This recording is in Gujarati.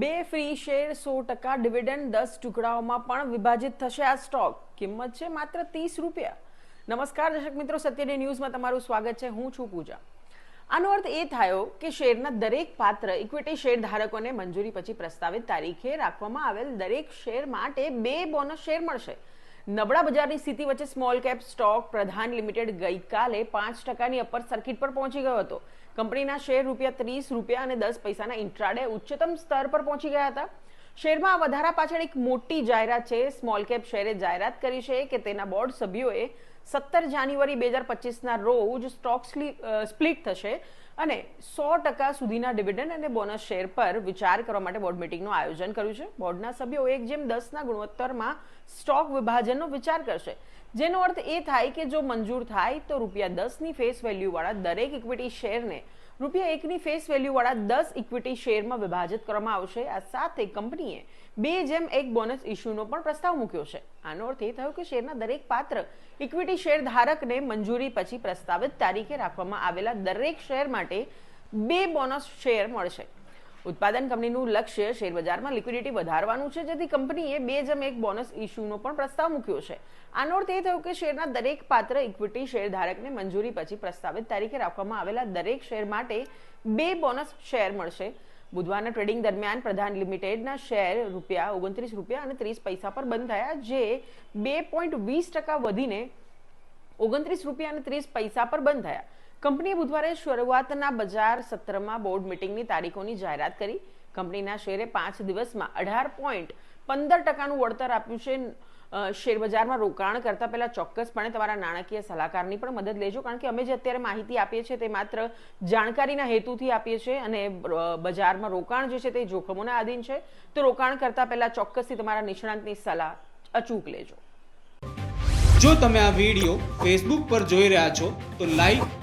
બે ફ્રી શેર સો ટકા ડિવિડન્ડ દસ ટુકડાઓમાં પણ વિભાજિત થશે આ સ્ટોક કિંમત છે માત્ર ત્રીસ રૂપિયા. નમસ્કાર દર્શક મિત્રો સત્યડે ન્યૂઝમાં તમારું સ્વાગત છે. હું છું પૂજા. આનો અર્થ એ થયો કે શેરના દરેક પાત્ર ઇક્વિટી શેર ધારકોને મંજૂરી પછી પ્રસ્તાવિત તારીખે રાખવામાં આવેલ દરેક શેર માટે બે બોનસ શેર મળશે. નબળા બજારની સ્થિતિ વચ્ચે small cap stock Pradhan limited ગઈકાલે પાંચ ટકાની અપર સર્કિટ પર પહોંચી ગયો હતો. કંપનીના શેર રૂપિયા ત્રીસ, રૂપિયા અને દસ પૈસાના ઇન્ટ્રાડે ઉચ્ચતમ સ્તર પર પહોંચી ગયા હતા. શેરમાં વધારા પાછળ એક મોટી જાહેરાત છે. સ્મોલ કેપ શેરે જાહેરાત કરી છે કે તેના બોર્ડ સભ્યોએ સત્તર જાન્યુઆરી બે હજાર પચીસના રોજ સ્ટોક સ્પ્લિટ થશે અને સો ટકા સુધીના ડિવિડન્ડ અને બોનસ શેર પર વિચાર કરવા માટે બોર્ડ મિટિંગનું આયોજન કર્યું છે. બોર્ડના સભ્યો એક જેમ દસના ગુણોત્તરમાં સ્ટોક વિભાજનનો વિચાર કરશે. જેનો અર્થ એ થાય કે જો મંજૂર થાય તો રૂપિયા દસની ફેસ વેલ્યુવાળા દરેક ઇક્વિટી શેરને રૂપિયા એકની ફેસ વેલ્યુવાળા દસ ઇક્વિટી શેરમાં વિભાજિત કરવામાં આવશે. આ સાથે કંપનીએ બે જેમ એક બોનસ ઇસ્યુનો પણ પ્રસ્તાવ મૂક્યો છે. આનો અર્થ એ થયો કે શેરના દરેક પાત્ર ઇક્વિટી શેર ધારકને મંજૂરી પછી પ્રસ્તાવિત તારીખે રાખવામાં આવેલા દરેક શેર માટે બે બોનસ શેર મળશે. ઉત્પાદન કંપનીનું લક્ષ્ય શેર બજારમાં લિક્વિડિટી વધારવાનું છે. જેથી કંપનીએ બે જમ એક બોનસ ઇસ્યુનો પણ પ્રસ્તાવ મૂક્યો છે. આનો અર્થ એ થયો કે શેરના દરેક પાત્ર ઇક્વિટી શેર ધારકને મંજૂરી પછી પ્રસ્તાવિત તારીખે રાખવામાં આવેલા દરેક શેર માટે બે બોનસ શેર મળશે. બુધવારના ટ્રેડિંગ દરમિયાન પ્રધાન લિમિટેડના શેર રૂપિયા ઓગણત્રીસ રૂપિયા અને ત્રીસ પૈસા પર બંધ થયા, જે બે પોઈન્ટ વીસ ટકા વધીને ઓગણત્રીસ રૂપિયા અને ત્રીસ પૈસા પર બંધ થયા. કંપનીએ બુધવારે શરૂઆતના બજાર સત્રમાં બોર્ડ મિટિંગની તારીખોની જાહેરાત કરી. કંપનીના શેરે પાંચ દિવસમાં અઢાર પોઈન્ટ પંદર ટકાનું વળતર આપ્યું છે. શેરબજારમાં શેર બજારમાં રોકાણ કરતા પહેલા ચોક્કસપણે તમારા નાણાકીય સલાહકારની પણ મદદ લેજો, કારણ કે અમે જે અત્યારે માહિતી આપીએ છીએ તે માત્ર જાણકારીના હેતુથી આપીએ છીએ અને બજારમાં રોકાણ જે છે તે જોખમોના આધીન છે. તો રોકાણ કરતા પહેલા ચોક્કસથી તમારા નિષ્ણાંતની સલાહ અચૂક લેજો. જો તમે આ વીડિયો ફેસબુક પર જોઈ રહ્યા છો, તો લાઈક